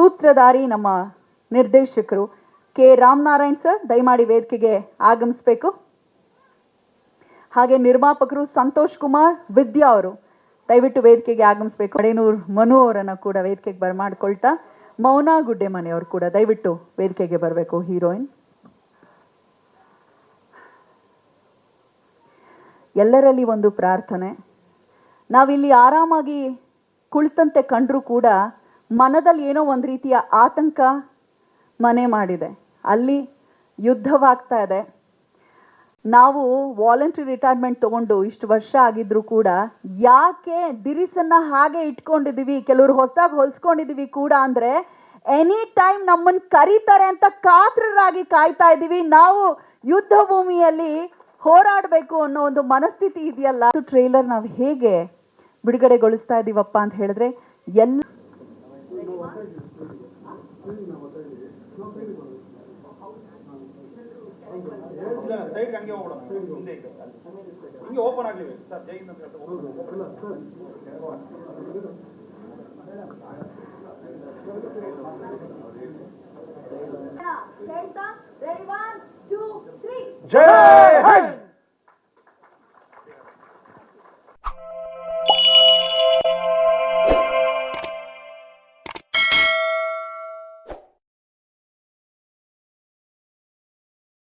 ಸೂತ್ರಧಾರಿ ನಮ್ಮ ನಿರ್ದೇಶಕರು K. Ramanarayan sir, ದಯಮಾಡಿ ವೇದಿಕೆಗೆ ಆಗಮಿಸಬೇಕು. ಹಾಗೆ ನಿರ್ಮಾಪಕರು ಸಂತೋಷ್ ಕುಮಾರ್, ವಿದ್ಯಾ ಅವರು, ದಯವಿಟ್ಟು ವೇದಿಕೆಗೆ ಆಗಮಿಸಬೇಕು. ಕಡೆನೂರ್ ಮನು ಅವರನ್ನು ಕೂಡ ವೇದಿಕೆಗೆ ಬರಮಾಡ್ಕೊಳ್ತಾ ಮೌನಾ ಗುಡ್ಡೆ ಮನೆಯವರು ಕೂಡ ದಯವಿಟ್ಟು ವೇದಿಕೆಗೆ ಬರಬೇಕು, ಹೀರೋಯಿನ್. ಎಲ್ಲರಲ್ಲಿ ಒಂದು ಪ್ರಾರ್ಥನೆ. ನಾವಿಲ್ಲಿ ಆರಾಮಾಗಿ ಕುಳಿತಂತೆ ಕಂಡರೂ ಕೂಡ ಮನದಲ್ಲಿ ಏನೋ ಒಂದು ರೀತಿಯ ಆತಂಕ ಮನೆ ಮಾಡಿದೆ. ಅಲ್ಲಿ ಯುದ್ಧವಾಗ್ತಾ ಇದೆ. ನಾವು ವಾಲಂಟ್ರಿ ರಿಟೈರ್ಮೆಂಟ್ ತಗೊಂಡು ಇಷ್ಟು ವರ್ಷ ಆಗಿದ್ರು ಕೂಡ ಯಾಕೆ ದಿರಿಸನ್ನ ಹಾಗೆ ಇಟ್ಕೊಂಡಿದೀವಿ? ಕೆಲವರು ಹೊಸದಾಗಿ ಹೊಲ್ಸ್ಕೊಂಡಿದೀವಿ ಕೂಡ ಅಂದ್ರೆ ಎನಿ ಟೈಮ್ ನಮ್ಮನ್ನ ಕರೀತಾರೆ ಅಂತ ಕಾತ್ರರಾಗಿ ಕಾಯ್ತಾ ಇದೀವಿ. ನಾವು ಯುದ್ಧ ಭೂಮಿಯಲ್ಲಿ ಹೋರಾಡಬೇಕು ಅನ್ನೋ ಒಂದು ಮನಸ್ಥಿತಿ ಇದೆಯಲ್ಲ? ಟ್ರೇಲರ್ ನಾವು ಹೇಗೆ ಬಿಡುಗಡೆಗೊಳಿಸ್ತಾ ಇದೀವಪ್ಪ ಅಂತ ಹೇಳಿದ್ರೆ ಎಲ್ಲ ಸೈಡ್ ಹಂಗೆ ಹೋಗ್ಬಿಡೋಣ ಮುಂದೆ ಈಗ ಹಿಂಗೆ ಓಪನ್ ಆಗ್ಲಿ ಸರ್ ಜೈ ಹಿಂದ್ ಅಂತ ಹೇಳ್ತಾ open. ಹೇಳ್ತಾ ready one two three Jai Hind